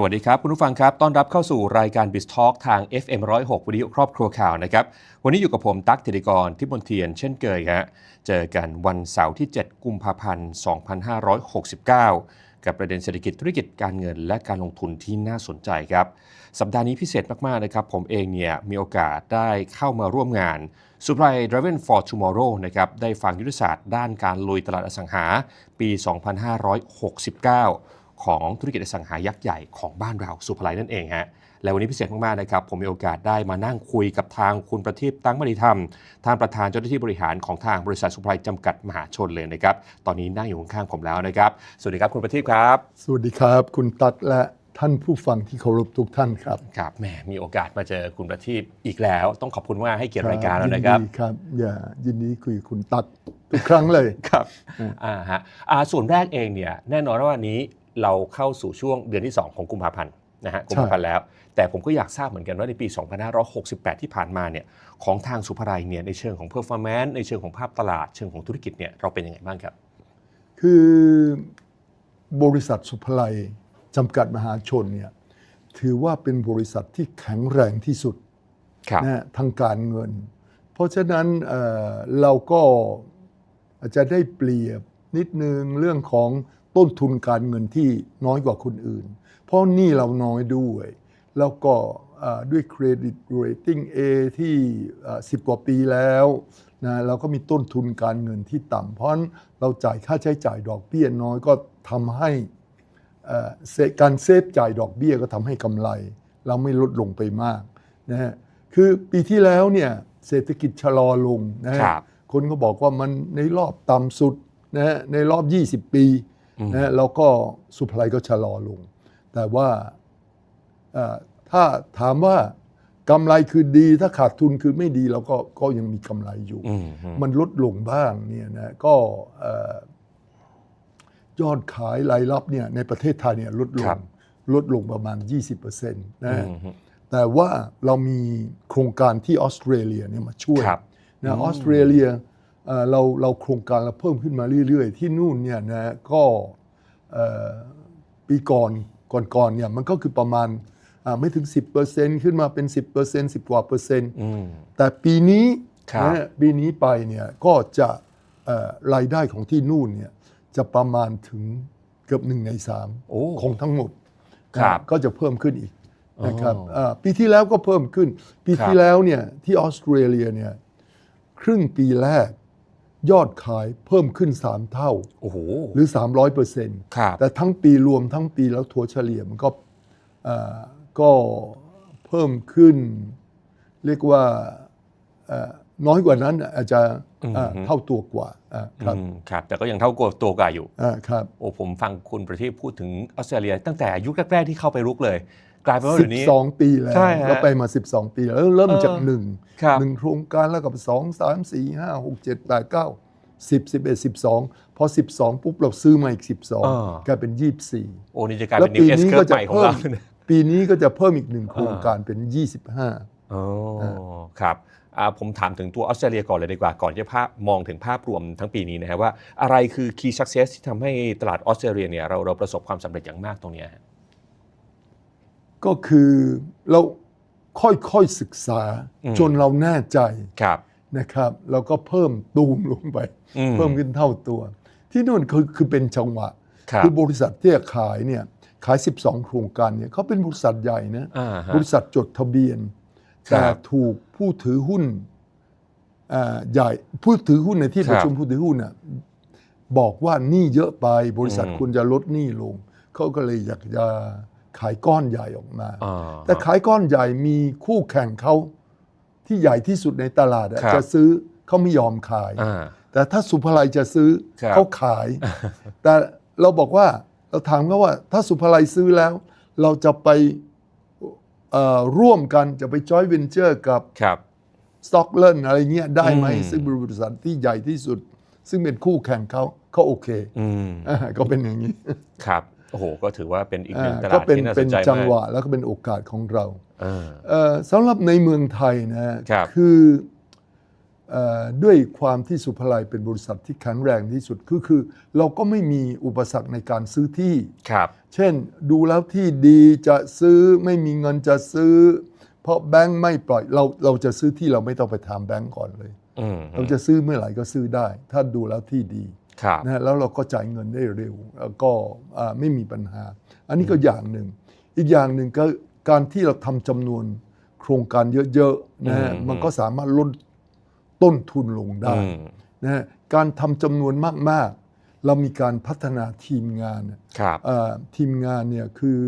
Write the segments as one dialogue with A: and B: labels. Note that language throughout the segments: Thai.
A: สวัสดีครับ คุณผู้ฟังครับ ต้อนรับเข้าสู่รายการ b i z Talk ทาง FM 106วิทยุครอบครัวข่าวนะครับ วันนี้อยู่กับผมตั๊กธิติกรที่บนเทียนเช่นเคยฮะเจอกันวันเสาร์ที่ 7 กุมภาพันธ์ 2569 กับประเด็นเศรษฐกิจธุรกิจการเงิน และการลงทุนที่น่าสนใจครับ สัปดาห์นี้พิเศษมาก ๆ นะครับ ผมเองเนี่ยมีโอกาสได้เข้ามาร่วมงาน Supply Driven for Tomorrow นะครับได้ฟังยุทธศาสตร์ด้านการลุยตลาดอสังหาปี 2569 ของธุรกิจอสังหายักษ์ใหญ่ของบ้านเราสุภไลนั่นเองฮะและวันนี้พิเศษมากๆนะครับ ผมมีโอกาสได้มานั่งคุยกับทางคุณประทีปตั้งมณีธรรมทางประธานเจ้าหน้าที่บริหารของทางบริษัทสุภไลจำกัดมหาชนเลยนะครับ ตอนนี้นั่งอยู่ข้างๆผมแล้วนะครับ สวัสดีครับคุณประทีปครับ
B: สวัสดีครับ คุณตั๊กและท่านผู้ฟังที่เคารพทุกท่านครับ
A: ครับแหมมีโอกาสมาเจอคุณประทีปอีกแล้ว ต้องขอบคุณมากให้เกียรติรายการแล้วนะครับ
B: ยิดีครับอย่ายินดีคุยกับคุณตั๊กทุกครั้งเลย
A: ครับอ่าฮะอ่าส่วนแรกเองเนี่ยแน่นอนว่าวันนี้ เราเข้าสู่ช่วงเดือนที่ 2 ของกุมภาพันธ์นะฮะกุมภาพันธ์แล้ว แต่ผมก็อยากทราบเหมือนกันว่าในปี 2568 ที่ผ่านมาเนี่ยของทางสุภาลัยเนี่ยในเชิงของ performance ในเชิงของภาพตลาด เชิงของธุรกิจเนี่ยเราเป็นยังไงบ้างครับ
B: คือบริษัทสุภไลจำกัดมหาชนเนี่ยถือว่าเป็นบริษัทที่แข็งแรงที่สุด
A: ครับ
B: นะฮะทางการเงิน เพราะฉะนั้นเอ่อเราก็อาจจะได้เปรียบนิดนึงเรื่องของ ต้นทุนการเงินที่น้อยกว่าคนอื่น เพราะหนี่เราน้อยด้วย แล้วก็เอ่อด้วยเครดิตเรตติ้ง A ที่สิบกว่าปีแล้วนะเราก็มีต้นทุนการเงินที่ต่ำเพราะฉะนั้นเราจ่ายค่าใช้จ่ายดอกเบี้ยน้อยก็ทำให้เอ่อเซการเซฟจ่ายดอกเบี้ยก็ทำให้กำไร เราไม่ลดลงไปมากนะฮะคือปีที่แล้วเนี่ยเศรษฐกิจชะลอลงนะฮะ
A: ครับ
B: คนก็บอกว่ามันในรอบต่ำสุดนะฮะในรอบ 20 ปี นะฮะแล้วก็สุพไลก็ชะลอลง แต่ว่าเอ่อถ้าถามว่ากำไรคือดีถ้าขาดทุนคือไม่ดีเราก็ก็ยังมีกำไรอยู่
A: อืมฮึ
B: มันลดลงบ้างเนี่ยนะก็เอ่อยอดขายรายรับเนี่ยในประเทศไทยเนี่ยลดล
A: ครั
B: ง
A: บ
B: ลดลงประมาณ 20%นะ
A: อืมฮึ
B: แต่ว่าเรามีโครงการที่ออสเตรเลียเนี่ยมาช่วย
A: ครับ
B: นะออสเตรเลีย เอ่อเราเราโครงการเราเพิ่มขึ้นมาเรื่อยๆ ที่นู่นเนี่ยนะก็เอ่อปีก่อนก่อนๆเนี่ยมันก็คือประมาณอ่าไม่ถึง 10%ขึ้นมาเป็น 10% 10 กว่าเปอร์เซ็นต์
A: อืม
B: แต่ปีนี้
A: ครับ
B: นะปีนี้ไปเนี่ยก็จะเอ่อรายได้ของที่นู่นเนี่ยจะประมาณถึงเกือบหนึ่งในสาม
A: โอ้
B: ของทั้งหมด
A: ครับ
B: นะก็จะเพิ่มขึ้นอีกนะครับ
A: อ๋อ
B: เอ่อปีที่แล้วก็เพิ่มขึ้น ปี
A: ครับ
B: ที่แล้วเนี่ยที่ออสเตรเลียเนี่ยครึ่งปีแรก ยอดขายเพิ่มขึ้น 3 เท่า
A: โอ้โห
B: หรือ 300เปอร์เซ็นต์
A: ครับ
B: แต่ทั้งปีรวมทั้งปีแล้วถัวเฉลี่ยมันก็เอ่อก็เพิ่มขึ้น เรียกว่าเอ่อน้อยกว่านั้นอาจจะเอ่อเท่าตัวกว่าอ่าครับ
A: อืมครับ แต่ก็ยังเท่ากับตัวกว่าอยู่
B: อ่าครับ
A: โอ้ผมฟังคุณประทีปพูดถึงออสเตรเลีย ตั้งแต่ยุคแรกๆที่เข้าไปรุกเลย กลายเป็นว่า
B: สิ
A: เดี๋ยวนี้
B: บสองปีแล้ว
A: ใช่ฮะ
B: เราไปมา12ปีแล้วเริ่มจาก
A: เออ
B: หนึ่ง
A: ครับ
B: หนึ่งโครงการแล้วกับสองสามสี่ห้าหกเจ็ดแปดเก้าสิบสิบเอ็ดสิบสองพอสิบสองปุ๊บเราซื้อมาอีกสิบสอง
A: เออ
B: กลายเป็นยี่สี่
A: โอ้นี่จะกลาย
B: แล้
A: เป็
B: วน
A: นิว
B: ปี
A: เอส
B: นี้
A: เคิร์
B: ก็
A: ฟให
B: จะ
A: ม่ของ
B: เพิ่
A: เรา
B: มปีนี้ก็จะเพิ่มอีกหนึ่งโครง
A: เออ
B: การเป็นยี่สิบห้า
A: โอ้ครับอ่าผมถามถึงตัวออสเตรเลียก่อนเลยดีกว่า ก่อนจะภาพมองถึงภาพรวมทั้งปีนี้นะครับว่าอะไรคือ key success ที่ทำให้ตลาดออสเตรเลียเนี่ยเราเราประสบความสำเร็จอย่างมากตรงเนี้ยฮะ
B: ก็คือเราค่อยๆศึกษา
A: อืม
B: จนเราแน่ใจ
A: ครับ
B: นะครับเราก็เพิ่มตูมลงไป
A: อืม
B: เพิ่มขึ้นเท่าตัว ที่นู่นคือคือเป็นจังหวะ
A: ครับ
B: อบริษัทที่จะขายเนี่ยขาย 12 โครงการเนี่ยเขาเป็นบริษัทใหญ่นะ
A: อ่าฮะ
B: บริษัทจดทะเบียน
A: ครับ
B: แต่ถูกผู้ถือหุ้นอ่าใหญ่ผู้ถือหุ้นในที่
A: ครับ
B: ประชุมผู้ถือหุ้นน่ะบอกว่าหนี้เยอะไปบริษัท
A: อืม
B: ควรจะลดหนี้ลงเขาก็เลยอยากจะ ขายก้อนใหญ่ออกมา
A: อ่า
B: แต่ขายก้อนใหญ่มีคู่แข่งเขาที่ใหญ่ที่สุดในตลาดอะ
A: ครับ
B: จะซื้อเขาไม่ยอมขาย
A: อ่า
B: แต่ถ้าสุภาลัยจะซื้อ
A: ครับ
B: เขาขาย แต่เราบอกว่าเราถามเขาว่า ถ้าสุภาลัยซื้อแล้ว เราจะไปเอ่อร่วมกันจะไปจอยเวนเจอร์กับ
A: ครับ
B: สต็อกเลนอะไรเงี้ยได้ไหม
A: อืม
B: ซึ่งเป็นบริษัทที่ใหญ่ที่สุด ซึ่งเป็นคู่แข่งเขาเขาโอเค
A: อืม
B: อ่าก็เป็นอย่างนี้
A: ครับ โอ้โหก็ถือว่าเป็นอีกหนึ่งต
B: อ่า
A: ลา
B: ก็
A: ด
B: เป็น
A: ที่น่าส
B: เป็น
A: นใจ
B: จัง
A: มาก
B: หวะแล้วก็เป็นโอกาสของเรา
A: อ่า
B: เอ่อสำหรับในเมืองไทยนะ
A: ครับ
B: คือเอ่อด้วยความที่สุภาลัยเป็นบริษัทที่แข็งแรงที่สุดคือคือ เราก็ไม่มีอุปสรรคในการซื้อที่
A: ครับ
B: เช่นดูแล้วที่ดีจะซื้อไม่มีเงินจะซื้อ เพราะแบงค์ไม่ปล่อยเราเราจะซื้อที่เราไม่ต้องไปถามแบงค์ก่อนเลย
A: อืม
B: เราจะซื้อเมื่อไหร่ก็ซื้อได้ ถ้าดูแล้วที่ดี
A: ครับ
B: นะฮะแล้วเราก็จ่ายเงินได้เร็ว แล้วก็อ่าไม่มีปัญหา อันนี้ก็อย่างหนึ่ง อีกอย่างหนึ่งก็การที่เราทำจำนวนโครงการเยอะๆนะฮะ
A: อืม
B: มันก็สามารถลดต้นทุนลงได้
A: อืม
B: นะฮะการทำจำนวนมากๆ เรามีการพัฒนาทีมงานเนี่ย
A: ครับ
B: เอ่อทีมงานเนี่ยคือ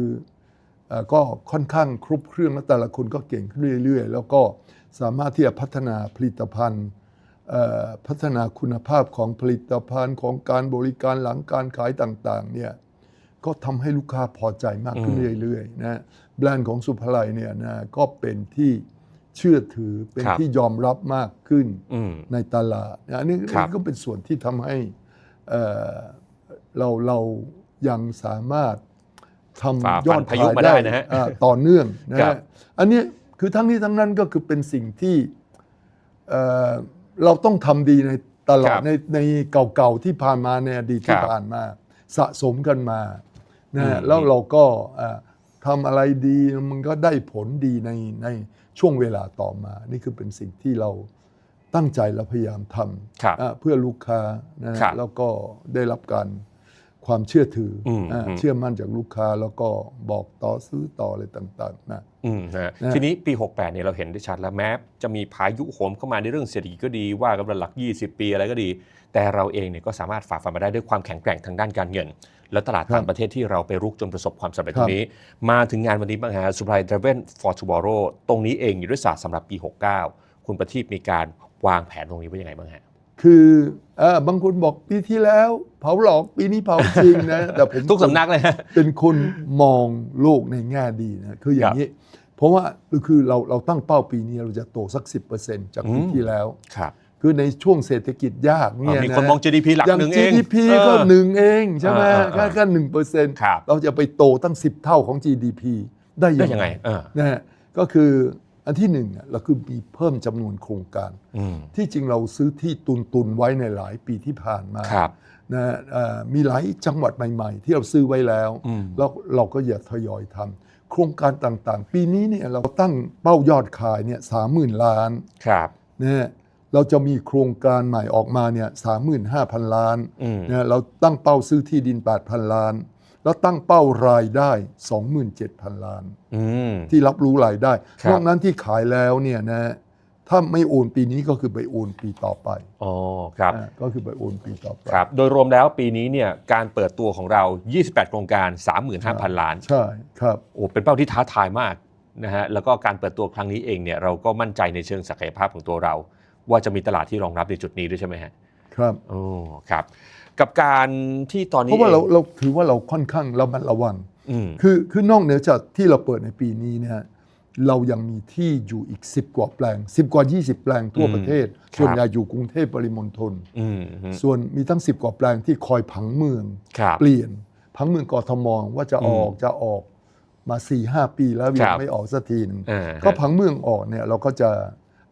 B: เอ่อก็ค่อนข้างครบเครื่องและแต่ละคนก็เก่งขึ้นเรื่อย ๆ แล้วก็สามารถที่จะพัฒนาผลิตภัณฑ์เอ่อ พัฒนาคุณภาพของผลิตภัณฑ์ของการบริการหลังการขายต่างๆเนี่ยก็ทำให้ลูกค้าพอใจมากขึ้น
A: อืม
B: เรื่อยๆนะแบรนด์ของสุภาลัยเนี่ยนะก็เป็นที่เชื่อถือเป็น
A: ครับ
B: ที่ยอมรับมากขึ้น
A: อืม
B: ในตลาดนะอันนี้
A: ครับ
B: อันนี้ก็เป็นส่วนที่ทำให้เอ่อเราเรายังสามารถท
A: ฝ่าำ
B: ย
A: ฟั
B: อนด
A: พายุ
B: ขาย
A: มาได้นะฮะ
B: อ่าต่อเนื่องนะ
A: ครั
B: ฮะ
A: บ
B: อันนี้คือทั้งนี้ทั้งนั้นก็คือเป็นสิ่งที่ เอ่อเราต้องทำดีในตลอ
A: ค
B: ด
A: รับ
B: ในในเก่าๆที่ผ่านมาในอดีตที่
A: ครับ
B: ผ่านมา สะสมกันมานะฮะ
A: อืม
B: แล้วเราก็อ่าทำอะไรดีมันก็ได้ผลดีในในช่วงเวลาต่อมา นี่คือเป็นสิ่งที่เราตั้งใจและพยายามท
A: ครับำ
B: อ่าเพื่อลูกค้านะฮะ
A: ครับ
B: แล้วก็ได้รับการ ความเชื่อถืออ
A: ม
B: อ่า
A: อืม
B: เชื่อมั่นจากลูกค้าแล้วก็บอกต่อซื้อต่ออะไรต่างๆนะ
A: อืมนะฮะ
B: นะ
A: ทีนี้ปี 68เนี่ยเราเห็นได้ชัดแล้วแม้จะมีพายุโหมเข้ามาในเรื่องเศรษฐกิจก็ดีว่ากันระหลัก 20 ปีอะไรก็ดี แต่เราเองเนี่ยก็สามารถฝ่าฟันมาได้ด้วยความแข็งแกร่งทางด้านการเงิน และตลาดต่างประเทศที่เราไปรุกจนประสบความสำเร็จ
B: ค
A: ต
B: รั
A: ร
B: บ
A: งนี้ มาถึงงานวันนี้บ้างฮะ Supply Driven for Tomorrow ตรงนี้เองอยู่ด้วยศาสตร์สำหรับปี 69 คุณประทีปมีการวางแผนตรงนี้ไว้ยังไงบ้างฮะ
B: คือเออบางคนบอกปีที่แล้ว เผาหลอกปีนี้เผาจริงนะ แต่ผม
A: ทุกสำนักเลยฮะ
B: เป็นคนมองโลกในแง่ดีนะคืออย่างนี้ เพราะว่าคือเราเราตั้งเป้าปีนี้เราจะโตสัก 10%จากปี
A: อืม
B: ที่แล้ว
A: ครับ
B: คือในช่วงเศรษฐกิจยากเนี่ย
A: มี
B: นะ
A: คนมอง GDP หลัก
B: อย่าง
A: หนึ่งเอง
B: GDP
A: เออ
B: ก็หนึ่งเองใช่ไหม
A: เออเออ
B: แค่แค่หนึ่งเปอร์เซ็นต์
A: ครับ
B: เราจะไปโตตั้ง 10 เท่าของ GDP ได้
A: ได้
B: ยั
A: ยังง
B: ไง
A: ไงเออ
B: นะฮะก็คือ อันที่หนึ่งอะเราคือมีเพิ่มจำนวนโครงการ
A: อืม
B: ที่จริงเราซื้อที่ตุนตุนๆไว้ในหลายปีที่ผ่านมา
A: ครับ
B: นะฮะเอ่อมีหลายจังหวัดใหม่ ๆ ที่เราซื้อไว้แล้ว
A: อืม
B: แล้วเราก็อย่าทยอยทำโครงการต่างๆ ปีนี้เนี่ยเราตั้งเป้ายอดขายเนี่ยสามหมื่นล้าน
A: ครับ
B: นะฮะเราจะมีโครงการใหม่ออกมาเนี่ยสามหมื่นห้าพันล้าน
A: อืม
B: นะฮะเราตั้งเป้าซื้อที่ดิน8,000ล้าน แล้วตั้งเป้ารายได้ 27,000 ล้าน
A: อืม
B: ที่รับรู้รายได้
A: ครับ
B: นอกนั้นที่ขายแล้วเนี่ยนะฮะถ้าไม่โอนปีนี้ก็คือไปโอนปีต่อไป
A: อ๋อครับ
B: อ่าก็คือไปโอนปีต่อไป
A: ครับ โดยรวมแล้วปีนี้เนี่ยการเปิดตัวของเรา 28 โครงการ 35,000 ล้าน
B: ใช่ครับ
A: โอ้เป็นเป้าที่ท้าทายมากนะฮะ แล้วก็การเปิดตัวครั้งนี้เองเนี่ยเราก็มั่นใจในเชิงศักยภาพของตัวเรา ว่าจะมีตลาดที่รองรับในจุดนี้ด้วยใช่ไหมฮะ
B: ครับ
A: โอ้ ครับ กับการที่ตอนนี้
B: เพราะว่าเรา
A: อง
B: เราถือว่าเราค่อนข้างระมัดระวัง
A: อืม
B: คือคือนอกเหนือจากที่เราเปิดในปีนี้เนี่ยเรายังมีที่อยู่อีก 10 กว่าแปลง 10 กว่า 20 แปลงทั่วประเทศ ส่วนใหญ่อยู่กรุงเทพปริมณฑล
A: อืมฮึ
B: ส่วนมีทั้ง 10 กว่าแปลงที่คอยผังเมือง
A: ครับ
B: เปลี่ยนผังเมืองกทมว่าจะออก
A: อืม
B: จะออกมา4ี่หปีแล้ว
A: ค
B: ยั
A: รั
B: ง
A: บ
B: ไม่ออกสักทีหนึง
A: อ่าฮะ
B: ก็ผังเมืองออกเนี่ยเราก็จะ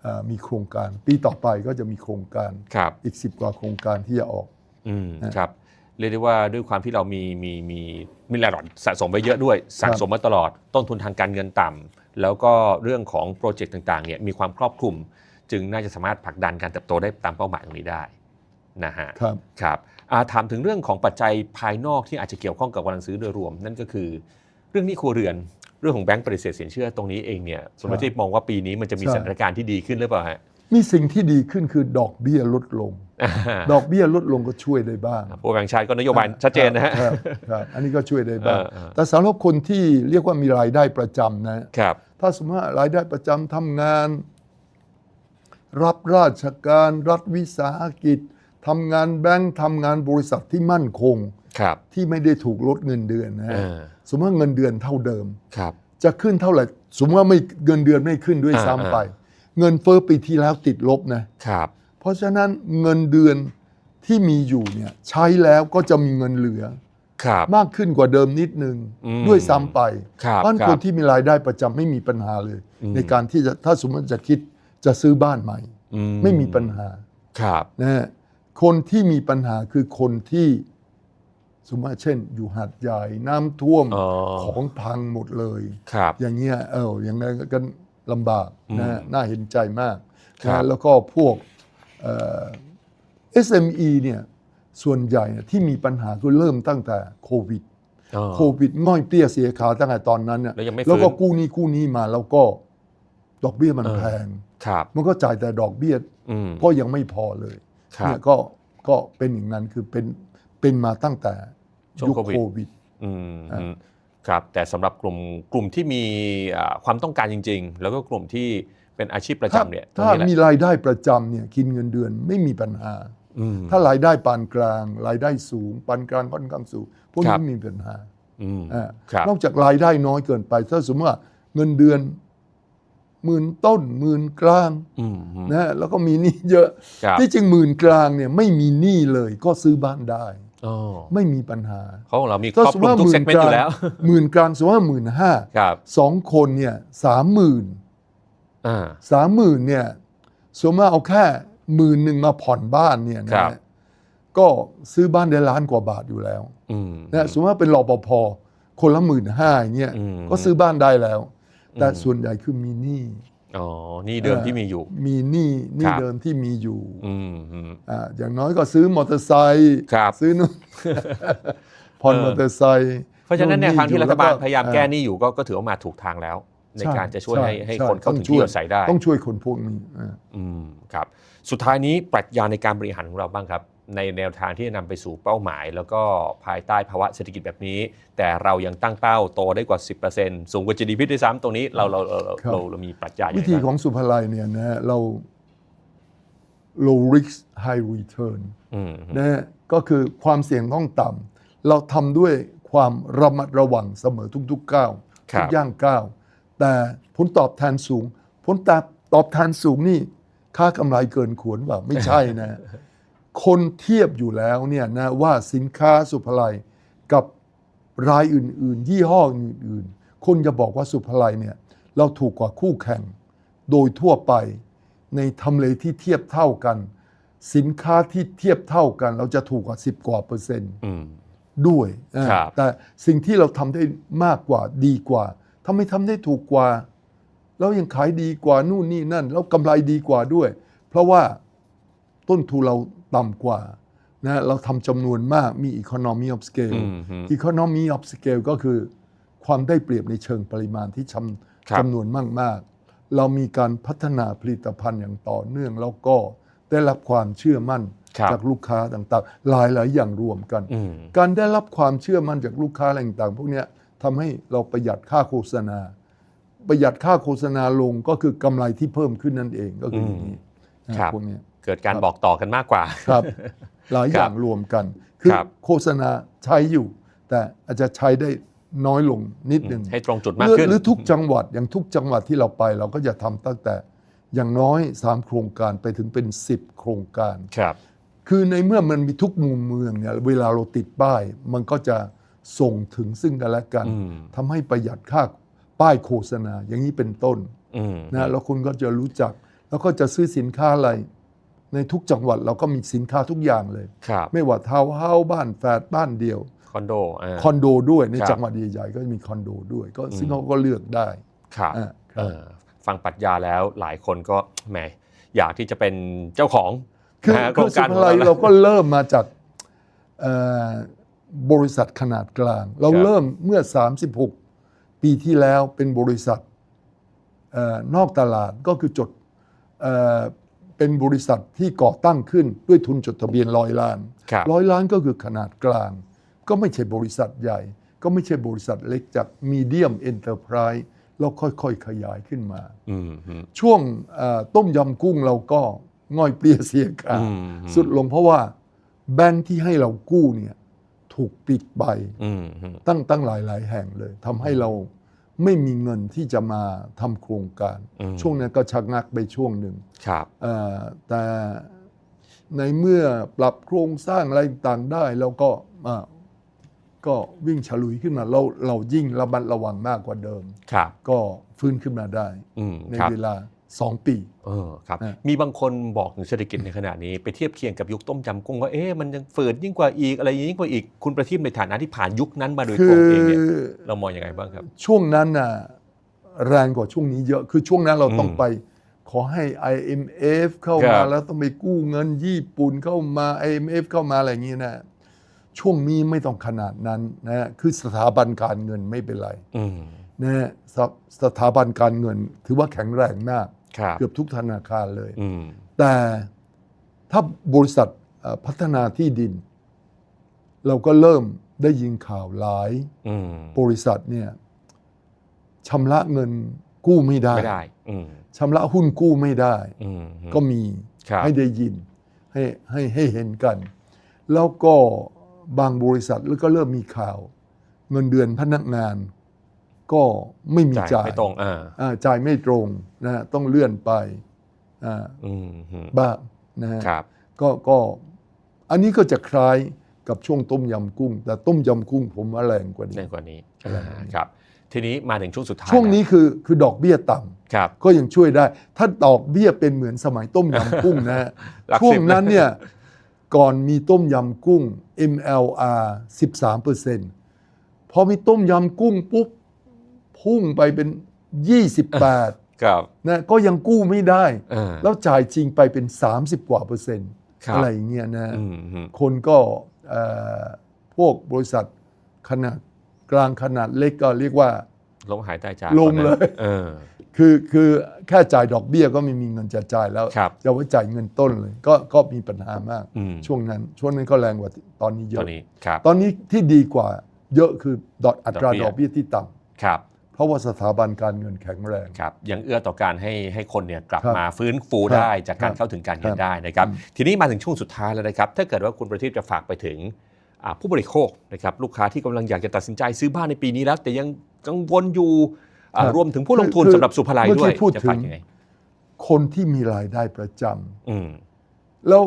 B: เอ่อมีโครงการ ปีต่อไปก็จะมีโครงการ
A: ครับ
B: อีก 10 กว่าโครงการที่จะออก
A: อืม
B: นะ
A: ครับ เรียกได้ว่าด้วยความที่เรามีมีมีมีแรงหลอดสะสมไปเยอะด้วยสะสมมาตลอด ต้นทุนทางการเงินต่ำแล้วก็เรื่องของโปรเจกต์ต่างๆเนี่ยมีความครอบคลุม จึงน่าจะสามารถผลักดันการเติบโตได้ตามเป้าหมายตรงนี้ได้นะฮะ
B: ครับ
A: ครับอ่าถามถึงเรื่องของปัจจัยภายนอกที่อาจจะเกี่ยวข้องกับกำลังซื้อโดยรวม นั่นก็คือ เรื่องหนี้ครัวเรือนเรื่องของแบงก์ปฏิเสธสินเชื่อตรงนี้เองเนี่ยสมมติมองว่าปีนี้มันจะมี
B: ใช่
A: สถานการณ์ที่ดีขึ้นหรือเปล่าฮะ
B: มีสิ่งที่ดีขึ้นคือดอกเบี้ยลดลง
A: อ่า
B: ดอกเบี้ยลดลงก็ช่วยได้บ้าง
A: ผู้แบงค์ชาติก็นโยบายชัดเจนนะฮะ
B: ครับครับอันนี้ก็ช่วยได้บ้าง
A: เออเออ
B: แต่สำหรับคนที่เรียกว่ามีรายได้ประจำนะ
A: ครับ
B: ถ้าสมมติว่ารายได้ประจำทำงาน รับราชการรัฐวิสาหกิจทำงานแบงค์ทำงานบริษัทที่มั่นคง
A: ครับ
B: ที่ไม่ได้ถูกลดเงินเดือนนะ
A: เอ
B: ฮะ
A: อ
B: สมมติว่าเงินเดือนเท่าเดิม
A: ครับ
B: จะขึ้นเท่าไหร่ สมมติว่าไม่เงินเดือนไม่ขึ้นด้วย
A: อ่า
B: ซ้ำไป เงินเฟ้อปีที่แล้วติดลบนะ
A: ครับ
B: เพราะฉะนั้นเงินเดือนที่มีอยู่เนี่ยใช้แล้วก็จะมีเงินเหลือ
A: ครับ
B: มากขึ้นกว่าเดิมนิดนึง
A: อืม
B: ด้วยซ้ำไป
A: ครับ
B: เพราะฉะนั้น
A: ครับ
B: คนที่มีรายได้ประจำไม่มีปัญหาเลย
A: อืม
B: ในการที่จะถ้าสมมติจะคิดจะซื้อบ้านใหม่
A: อื
B: ไม่มีปัญหา
A: ครับ
B: นะฮะคนที่มีปัญหาคือคนที่สมมติเช่น อยู่หาดใหญ่น้ำท่วม
A: อ๋อ
B: ของพังหมดเลย
A: ครับ
B: อย่างเงี้ยเอออย่างนั้นก็ ลำบากนะฮะ
A: อืม
B: น่าเห็นใจมาก
A: ครับ
B: นะแล้วก็พวกเอ่อ SME เนี่ยส่วนใหญ่เนี่ยที่มีปัญหาคือเริ่มตั้งแต่โควิด
A: อ๋อ
B: โควิดง่อยเปรี้ยเสียขาตั้งแต่ตอนนั้นเนี่ย
A: แล้วยังไม่
B: แล้วก็
A: ฟื้น
B: กู้หนี้กู้หนี้มาแล้วก็ดอกเบี้ยมัน
A: เออ
B: แพง
A: ครับ
B: มันก็จ่ายแต่ดอกเบี้ย
A: อืม
B: ก็ยังไม่พอเลย
A: ครับ
B: เนี่ยก็ก็เป็นอย่างนั้นคือเป็นเป็นมาตั้งแต่
A: ช่วง
B: ยุค
A: โควิด
B: โควิด
A: อืม
B: อ่า
A: อืม ครับแต่สำหรับกลุ่มกลุ่มที่มีอ่าความต้องการจริง ๆ แล้วก็กลุ่มที่เป็นอาชีพประ
B: ถ้า
A: จำเนี่ยตรง
B: ถ้า
A: นี้แหละ
B: มีรายได้ประจำเนี่ยกินเงินเดือนไม่มีปัญหา
A: อืม
B: ถ้ารายได้ปานกลางรายได้สูงปานกลางค่อนข้างสูงพวก
A: ครั
B: นี้
A: บ
B: มีปัญหา
A: อืม
B: อ่า
A: ครับ
B: นอกจากรายได้น้อยเกินไป ถ้าสมมติว่าเงินเดือนหมื่นต้นหมื่นกลาง
A: อืมอืม
B: นะฮะแล้วก็มีหนี้เยอะ
A: ครับ
B: ที่จริงหมื่นกลางเนี่ยไม่มีหนี้เลยก็ซื้อบ้านได้
A: อ๋อ
B: ไม่มีปัญหา
A: เขาของเรามีค
B: ถ้าร
A: อบ
B: สม
A: ค
B: ม
A: ลุ
B: ติ
A: ม
B: ว่า
A: ทุ
B: ห
A: ก
B: มื่
A: เซ
B: น
A: กเมนต์อยู่แล้ว
B: กลางหมื่นกลางสมมติว่าหมื่นห้า
A: ครับ
B: สองคนเนี่ยสามหมื่น
A: อ่า
B: สามหมื่นเนี่ยสมมติว่าเอาแค่หมื่นหนึ่งมาผ่อนบ้านเนี่ยนะครับฮะก็ซื้อบ้านได้ล้านกว่าบาทอยู่แล้ว
A: อืม
B: นะสมมติว่าเป็นรปภคนละหมื่นห้าอย่างเงี้ย
A: อืม
B: ก็ซื้อบ้านได้แล้ว แต่
A: อืม
B: ส่วนใหญ่คือมีหนี้
A: อ๋อนี่เดิมที่มีอยู่
B: มีหนี้หนี้
A: ครับ
B: เดิมที่มีอยู่
A: อืมอืม
B: อ่าอย่างน้อยก็ซื้อมอเตอร์ไซค์
A: ครับ
B: ซื้อนู่น ผ่อน
A: เออ
B: มอเตอร์ไซค์
A: เพราะฉะนั้นแนวทางที่รัฐบาลพยายามแก้
B: อ่
A: หนี้อยู่ก็ก็ถือว่ามาถูกทางแล้ว ใน
B: ใช่
A: การจะช่วย
B: ใให้
A: ให้
B: ช่
A: คนเข้าถึง
B: ต้
A: ที่
B: ช่วย
A: อยู่อาศัยได้
B: ต้องช่วยคนพวกนี้อ่า
A: อืมครับ สุดท้ายนี้ปรัชญาในการบริหารของเราบ้างครับ ในแนวทางที่จะนำไปสู่เป้าหมาย แล้วก็ภายใต้ภาวะเศรษฐกิจแบบนี้ แต่เรายังตั้งเป้าโตได้กว่า 10%สูงกว่า GDP ด้วยซ้ำตรงนี้เราเราเราเรา
B: ครับ
A: เราเรามีปรัชญาอย่าง
B: วิ
A: ไร
B: ธี
A: บ้าง
B: ของสุภาลัยเนี่ยนะฮะเรา low risk high return
A: อืม
B: นะฮะก็คือความเสี่ยงต้องต่ำเราทำด้วยความระมัดระวังเสมอทุกๆก้าว
A: ครั
B: ทุ
A: บ
B: กย่างก้าวแต่ผลตอบแทนสูง ผลตอบตอบแทนสูงนี่ ค่ากำไรเกินควรเปล่าไม่ใช่นะ คนเทียบอยู่แล้วเนี่ยนะว่าสินค้าสุภาลัยกับรายอื่น ๆ ยี่ห้ออื่น ๆ คนจะบอกว่าสุภาลัยเนี่ยเราถูกกว่าคู่แข่ง โดยทั่วไปในทำเลที่เทียบเท่ากัน สินค้าที่เทียบเท่ากัน เราจะถูกกว่า 10 กว่าเปอร์เซ็นต์
A: อืม
B: ด้วยอ่า
A: ครับ
B: แต่สิ่งที่เราทำได้มากกว่าดีกว่าถ้าไม่ทำได้ถูกกว่า แล้วยังขายดีกว่านู่นนี่นั่น แล้วกำไรดีกว่าด้วย เพราะว่าต้นทุนเราต่ำกว่านะเราทำจำนวนมากมี economy of scale
A: อืมอืม
B: economy of scale ก็คือ ความได้เปรียบในเชิงปริมาณที่จ
A: ครับำ
B: จำนวนมาก ๆ เรามีการพัฒนาผลิตภัณฑ์อย่างต่อเนื่องแล้วก็ได้รับความเชื่อมั่น
A: ครับ
B: จากลูกค้าต่างๆ หลาย ๆ อย่างรวมกัน
A: อืม
B: การได้รับความเชื่อมั่นจากลูกค้าอะไรต่างๆพวกเนี้ยทำให้เราประหยัดค่าโฆษณา ประหยัดค่าโฆษณาลงก็คือกำไรที่เพิ่มขึ้นนั่นเองก็คืออย่างนี้นะครับพวกเนี้ย
A: เกิดการบอกต่อกันมากกว่า
B: ครับ หลายอย่างรวมกัน คือ
A: ครับ
B: โฆษณาใช้อยู่ แต่อาจจะใช้ได้น้อยลงนิดหนึ่ง
A: ให้ตรงจุด
B: ห
A: มาก
B: รือ
A: ขึ้น
B: หรือทุกจังหวัดอย่างทุกจังหวัดที่เราไป เราก็จะทำตั้งแต่อย่างน้อยสามโครงการไปถึงเป็น 10 โครงการ
A: ครับ
B: คือในเมื่อมันมีทุกมุมเมืองเนี่ยเวลาเราติดป้าย มันก็จะส่งถึงซึ่งกันและกัน
A: อืม
B: ทำให้ประหยัดค่า ป้ายโฆษณาอย่างนี้เป็นต้น
A: อืม
B: นะแล้วคุณก็จะรู้จัก แล้วก็จะซื้อสินค้าอะไร ในทุกจังหวัดเราก็มีสินค้าทุกอย่างเลย
A: ครับ
B: ไม่ว่าทาวน์เฮาส์บ้านแฝดบ้านเดียว
A: คอนโดอ่า
B: คอนโดด้วยใน
A: ครับ
B: จังหวัดใหญ่ๆก็มีคอนโดด้วย ก็
A: อืม
B: ซึ่งเขาก็เลือกได้
A: ครับ
B: อ่าค
A: เอ
B: รับ
A: อฟังปรัชญาแล้วหลายคนก็แหมอยากที่จะเป็นเจ้าของ
B: คือ
A: นะฮะโค
B: คื
A: ร
B: องสุ
A: การข
B: ภา
A: อง
B: ลั
A: เรา
B: ย
A: แล้ว
B: เราก็เริ่มมาจากเอ่อบริษัทขนาดกลาง เรา
A: ครับ
B: เริ่มเมื่อ 36 ปีที่แล้วเป็นบริษัทเออนอกตลาดก็คือจดเอ่อเป็นบริษัทที่ก่อตั้งขึ้นด้วยทุนจดทะเบียนร้อยล้าน
A: ครับ
B: ร้อยล้านก็คือขนาดกลาง ก็ไม่ใช่บริษัทใหญ่ ก็ไม่ใช่บริษัทเล็กจากมีเดียมเอ็นเตอร์ไพรส์แล้วค่อยๆ ขยายขึ้นมา
A: อืมอืม
B: ช่วงเอ่อต้มยำกุ้งเราก็ง่อยเปรี้ยเสียขา
A: อืม
B: สุดลงเพราะว่าแบงค์ที่ให้เรากู้เนี่ย ถูกปิดไป
A: อืมอืม
B: ตั้งตั้งหลายหลายๆแห่งเลยทำให้เราไม่มีเงินที่จะมาทำโครงการ
A: อืม
B: ช่วงนั้นก็ชักงักไปช่วงหนึ่ง
A: ครับ
B: เอ่อแต่ในเมื่อปรับโครงสร้างอะไรต่างได้แล้วก็อ่าก็วิ่งฉลุยขึ้นมาเราเรายิ่งระมัดระวังมากกว่าเดิม
A: ครับ
B: ก็ฟื้นขึ้นมาได้
A: อืม
B: ใน
A: ครับ
B: เวลา 2 ปี
A: เออครับ
B: อะ
A: มีบางคนบอกถึงเศรษฐกิจในขณะนี้ ไปเทียบเคียงกับยุคต้มยำกุ้งว่าเอ๊ะมันยังฝืดยิ่งกว่าอีกอะไรยิ่งกว่าอีกคุณประทีปในฐานะที่ผ่านยุคนั้นมาโดย
B: คื
A: ตรง
B: อ
A: เองเนี่ยเรามองยังไงบ้างครับ
B: ช่วงนั้นน่ะแรงกว่าช่วงนี้เยอะคือช่วงนั้นเราต้อง
A: อืม
B: ไป ขอให้ IMF เข้า
A: ครั
B: มา
A: บ
B: แล้วต้องไปกู้เงินญี่ปุ่นเข้ามา IMF เข้ามาอะไรอย่างนี้นะช่วงนี้ไม่ต้องขนาดนั้นนะคือสถาบันการเงินไม่เป็นไร
A: อืม
B: นะสสถาบันการเงินถือว่าแข็งแรงมาก
A: ครับ
B: เกือบทุกธนาคารเลย
A: อืม
B: แต่ถ้าบริษัทเอ่อพัฒนาที่ดิน เราก็เริ่มได้ยินข่าวหลาย
A: อืม
B: บริษัทเนี่ยชำระเงินกู้ไม่ได้
A: ไม่ได้อืม
B: ชำระหุ้นกู้ไม่ได้
A: อืม
B: ก็มี
A: ครับ
B: ให้ได้ยินให้ให้ให้เห็นกัน แล้วก็บางบริษัทแล้วก็เริ่มมีข่าว เงินเดือนพนักงาน ก็ไม่มี
A: จ่าย
B: จ่าย
A: ไม่ตรงอ่า
B: อ่าจ่ายไม่ตรงนะต้องเลื่อนไปอ่า
A: อืมอืม
B: บ้างนะฮะ
A: ครับ
B: ก็ก็อันนี้ก็จะคล้ายกับช่วงต้มยำกุ้ง แต่ต้มยำกุ้งผมว่าแรงกว่านี้
A: แรงกว่านี้
B: แรงกว่านี้
A: อ่าครับ ทีนี้มาถึงช่วงสุดท้าย
B: ช่วงนี้
A: แล้
B: คือคือดอกเบี้ยต่ำ
A: ครับ
B: ก็ยังช่วยได้ ถ้าดอกเบี้ยเป็นเหมือนสมัยต้มยำกุ้งนะฮะ
A: หลักสิบ
B: ช่วงนั้นเนี่ยก่อนมีต้มยำกุ้ง MLR 13%พอมีต้มยำกุ้งปุ๊บ พุ่งไปเป็น 28
A: ครับ
B: นะก็ยังกู้ไม่ได้
A: เออ
B: แล้วจ่ายจริงไปเป็น 30 กว่าเปอร์เซ็นต์
A: ครับ
B: อะไรอย่างเงี้ยนะ
A: อืมอืม
B: คนก็เอ่อพวกบริษัทขนาดกลางขนาดเล็กก็เรียกว่า
A: ลมหายใจจาก
B: ลงเลย
A: เออ
B: คือคือแค่จ่ายดอกเบี้ยก็ไม่มีเงินจะจ่ายแล้ว
A: ครับ
B: จะไว้จ่ายเงินต้นเลย ก็ก็มีปัญหามาก
A: อืม
B: ช่วงนั้น ช่วงนั้นก็แรงกว่าตอนนี้เย
A: ตอ
B: อะ
A: นนี้ครับ
B: ตอนนี้ที่ดีกว่าเยอะคือดอกอัตรา
A: ด
B: ด
A: อ
B: อกก
A: เบี้
B: เบี้
A: ย
B: ยที่ต่ำ
A: ครับ
B: เพราะว่าสถาบันการเงินแข็งแรง
A: ครับยังเอื้อต่อการให้ให้คนเนี่ยกลับ
B: ครับ
A: มาฟื้นฟู
B: ครับ
A: ได้จากการ
B: ครับ
A: เข้าถึงการเงิ
B: คนรับ
A: ได้นะครับ
B: อืม
A: ทีนี้มาถึงช่วงสุดท้ายแล้วนะครับ ถ้าเกิดว่าคุณประทีปจะฝากไปถึงอ่าผู้บริโภคนะครับลูกค้าที่กำลังอยากจะตัดสินใจซื้อบ้านในปีนี้แล้ว แต่ยังกังวลอยู่อ่ารวมถึงผู้ลงทุน
B: คือ
A: สำหรับสุภาลัย
B: เมื่อ
A: ด้ว
B: กี้
A: ย
B: พูด
A: จะ
B: ถึ
A: ฝาก
B: ง
A: ยังไง
B: คนที่มีรายได้ประจำ
A: อืม
B: แล้ว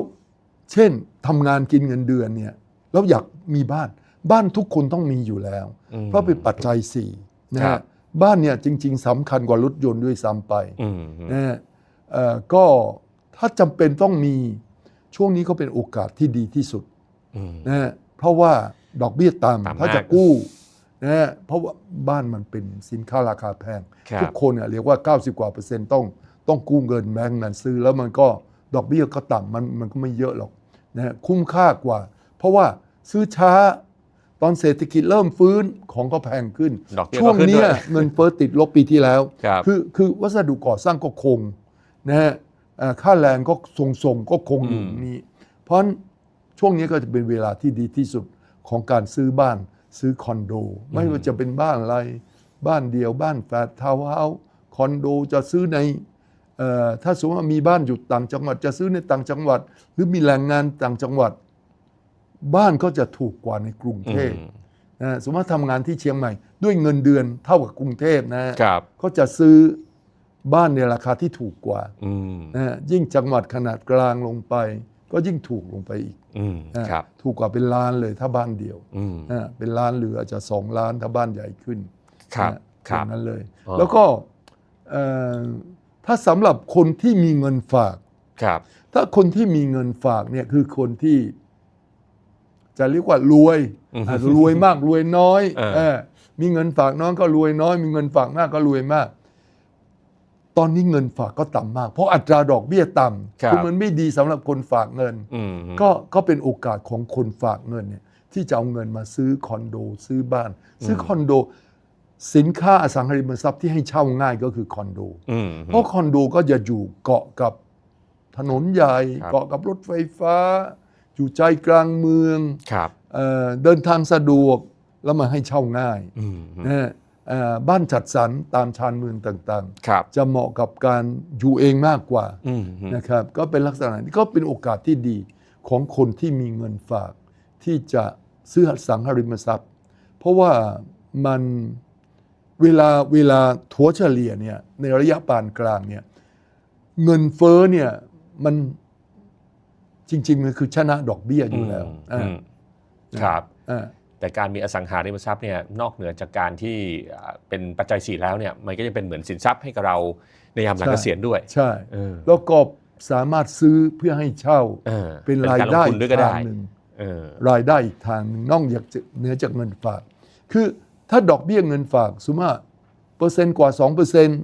B: เช่นทำงานกินเงินเดือนเนี่ยแล้วอยากมีบ้านบ้านทุกคนต้องมีอยู่แล้ว
A: อืม
B: เพราะเป็นปัจจัยสี่นะ
A: ครั
B: ฮะ
A: บ
B: บ้านเนี่ยจริง ๆสำคัญกว่ารถยนต์ด้วยซ้ำไป
A: อืม
B: นะฮะเอ่อก็ถ้าจำเป็นต้องมีช่วงนี้ก็เป็นโอกาสที่ดีที่สุด
A: อืม
B: นะฮะเพราะว่าดอกเบี้ย
A: ต่ำมาก
B: ต่ำถ้าจะกู้นะฮะเพราะว่าบ้านมันเป็นสินค้าราคาแพง
A: ครับ
B: ทุกคนเนี่ยเรียกว่า 90 กว่าเปอร์เซ็นต์ต้องต้องกู้เงินแบงก์นั้นซื้อ แล้วมันก็ดอกเบี้ยก็ต่ำมันมันก็ไม่เยอะหรอกนะฮะคุ้มค่ากว่า เพราะว่าซื้อช้า ตอนเศรษฐกิจเริ่มฟื้นของก็แพงขึ้น
A: ดอกเบี้ย
B: ช่วง
A: ก็ขึ้น
B: เนี้
A: ด้วยย
B: เงินเฟ้อติดลบปีที่แล้ว
A: ครับ
B: คือคือวัสดุก่อสร้างก็คงนะฮะเอ่อค่าแรงก็ทรงๆก็คงอยู่
A: อืม
B: นี้ เพราะฉะนั้นช่วงนี้ก็จะเป็นเวลาที่ดีที่สุดของการซื้อบ้านซื้อคอนโด ไม่ว่าจะเป็นบ้านอะไร บ้านเดียวบ้านแฟลตทาวน์เฮาส์คอนโดจะซื้อในเอ่อถ้าสมมติว่ามีบ้านอยู่ต่างจังหวัดจะซื้อในต่างจังหวัด หรือมีแรงงานต่างจังหวัด บ้านก็จะถูกกว่าในกรุงเทพ
A: อืม
B: นะฮะสมมติว่าทำงานที่เชียงใหม่ ด้วยเงินเดือนเท่ากับกรุงเทพนะฮะ
A: ครับ
B: ก็จะซื้อบ้านในราคาที่ถูกกว่า
A: อืม
B: นะฮะยิ่งจังหวัดขนาดกลางลงไป ก็ยิ่งถูกลงไปอีก
A: อืม
B: นะฮะ
A: ครับ
B: ถูกกว่าเป็นล้านเลยถ้าบ้านเดียว
A: อืม
B: นะฮะเป็นล้านหรืออาจจะสองล้านถ้าบ้านใหญ่ขึ้น
A: ครับ
B: นะฮะ
A: ครับ
B: อย่างนั้นเลย
A: อ๋อ
B: แล้วก็เอ่อถ้าสำหรับคนที่มีเงินฝาก
A: ครับ
B: ถ้าคนที่มีเงินฝากเนี่ยคือคนที่ จะเรียกว่ารวย
A: อืม
B: อาจจะรวยมากรวยน้อย
A: เออ
B: เออมีเงินฝากน้อยก็รวยน้อย มีเงินฝากมากก็รวยมาก ตอนนี้เงินฝากก็ต่ำมาก เพราะอัตราดอกเบี้ยต่ำ
A: ครับ
B: มันไม่ดีสำหรับคนฝากเงิน
A: อืม
B: ก็ก็เป็นโอกาสของคนฝากเงินเนี่ยที่จะเอาเงินมาซื้อคอนโด ซื้อบ้าน ซื้อคอนโด สินค้าอสังหาริมทรัพย์ที่ให้เช่าง่ายก็คือคอนโด
A: อืม
B: เพราะคอนโดก็จะอยู่เกาะกับถนนใหญ่
A: ครับ
B: เกาะกับรถไฟฟ้า อยู่ใจกลางเมือง
A: ครับ
B: เอ่อเดินทางสะดวกแล้วมาให้เช่าง่าย
A: อืม
B: นะฮะเอ่อบ้านจัดสรรตามชานเมืองต่าง
A: ครับ
B: ๆจะเหมาะกับการอยู่เองมากกว่า
A: อืม
B: นะครับก็เป็นลักษณะนี้ก็เป็นโอกาสที่ดีของคนที่มีเงินฝาก ที่จะซื้ออสังหาริมทรัพย์ เพราะว่ามันเวลาเวลาถัวเฉลี่ยเนี่ยในระยะปานกลางเนี่ยเงินเฟ้อเนี่ยมัน จริง ๆ มันคือชนะดอกเบี้ยอยู่แล้ว
A: อืม
B: อ่า
A: ครับ
B: อ่า
A: แต่การมีอสังหาริมทรัพย์เนี่ยนอกเหนือจากการที่อ่าเป็นปัจจัยสี่แล้วเนี่ยมันก็จะเป็นเหมือนสินทรัพย์ให้กับเราในยามหลัง
B: ใช่
A: เกษียณด้วย
B: ใช่
A: เออ
B: แล้วก็สามารถซื้อเพื่อให้เช่า
A: ออ
B: เป็นราย
A: กลง
B: ได้
A: ทุนด้วยก็
B: ทา
A: ได้
B: งหนึ่ง
A: เออ
B: รายได้อีกทางหนึ่งนอกจากเหนือจากเงินฝาก คือถ้าดอกเบี้ยเงินฝากสมมติว่าเปอร์เซ็นต์กว่า2%เปอร์เซ็นต์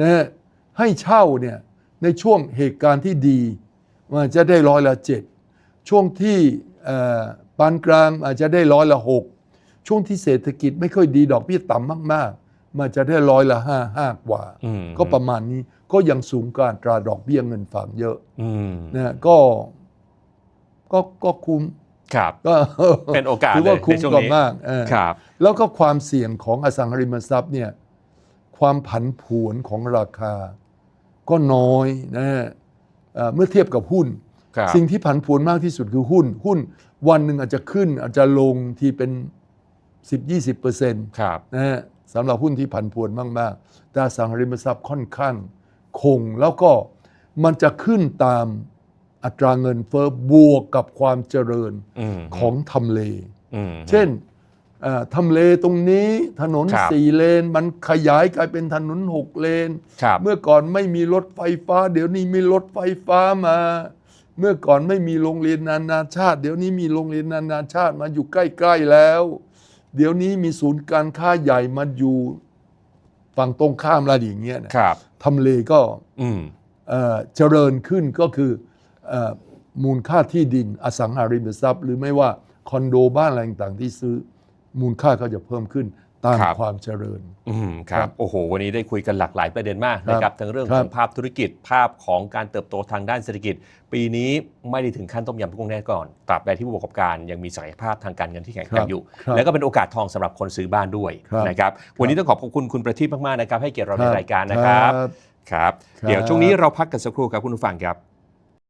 B: นะฮะให้เช่าเนี่ยในช่วงเหตุการณ์ที่ดี มันจะได้ร้อยละเจ็ดช่วงที่เอ่อปานกลางอาจจะได้ร้อยละหกช่วงที่เศรษฐกิจไม่ค่อยดีดอกเบี้ยต่ำมาก ๆ มันจะได้ร้อยละห้าห้ากว่า
A: อืม
B: ก็ประมาณนี้ก็ยังสูงกว่าอัตราดอกเบี้ยเงินฝากเยอะ
A: อืม
B: นะก็ก็ก็คุ้ม
A: ครับ
B: ก็
A: เป็นโอกาส
B: ถือว่า
A: เลย
B: คุ้ม
A: ในช่วง
B: กว่า
A: นี้
B: มากเออ
A: ครับ
B: แล้วก็ความเสี่ยงของอสังหาริมทรัพย์เนี่ยความผันผวนของราคาก็น้อยนะฮะ เอ่อเมื่อเทียบกับหุ้น
A: ครับ
B: สิ่งที่ผันผวนมากที่สุดคือหุ้น หุ้นวันหนึ่งอาจจะขึ้นอาจจะลงที่เป็น 10-20%เปอร์เซ็นต์
A: ครับ
B: นะฮะสำหรับหุ้นที่ผันผวนมากๆแต่อสังหาริมทรัพย์ค่อนข้างคง แล้วก็มันจะขึ้นตามอัตราเงินเฟ้อบวกกับความเจริญ
A: อืม
B: ของทำเล
A: อืม
B: เช่นเอ่อ ทำเลตรงนี้ถนน
A: ครับ
B: สี่เลน มันขยายกลายเป็นถนนหกเลน
A: ครับ
B: เมื่อก่อนไม่มีรถไฟฟ้า เดี๋ยวนี้มีรถไฟฟ้ามา เมื่อก่อนไม่มีโรงเรียนนานาชาติ เดี๋ยวนี้มีโรงเรียนนานาชาติมาอยู่ใกล้ๆแล้ว เดี๋ยวนี้มีศูนย์การค้าใหญ่มาอยู่ฝั่งตรงข้ามอะไรอย่างเงี้ยนะครับ ทำเลก็
A: อืม
B: เอ่อเจริญขึ้นก็คือเอ่อมูลค่าที่ดินอสังหาริมทรัพย์ หรือไม่ว่าคอนโดบ้านอะไรต่างๆที่ซื้อ มูลค่าก็จะเพิ่มขึ้นตาม
A: ครับ
B: ความเจริญ
A: อืมค
B: ครั
A: รับบ โอ้โห วันนี้ได้คุยกันหลากหลายประเด็นมาก
B: ครับ
A: นะครับทั้งเรื่อง
B: ครั
A: ข
B: บ
A: องภาพธุรกิจ ภาพของการเติบโตทางด้านเศรษฐกิจ ปีนี้ไม่ได้ถึงขั้นต้มยำกุ้งแน่ก่อนตราบใดที่ผู้ประกอบการยังมีศักยภาพทางการเงินที่แข็งแกร่งอยู่
B: ครับ
A: แล้วก็เป็นโอกาสทองสำหรับคนซื้อบ้านด้วย
B: ครับ
A: นะครับ วันนี้ต้องขอบคุณคุณประทีปมากๆนะครับ ให้เกียรติเราในรายการนะครับ
B: ครับ
A: ครับ
B: ครับ
A: เดี๋ยวช่วงนี้เราพักกันสักครู่ครับคุณผู้ฟังครับ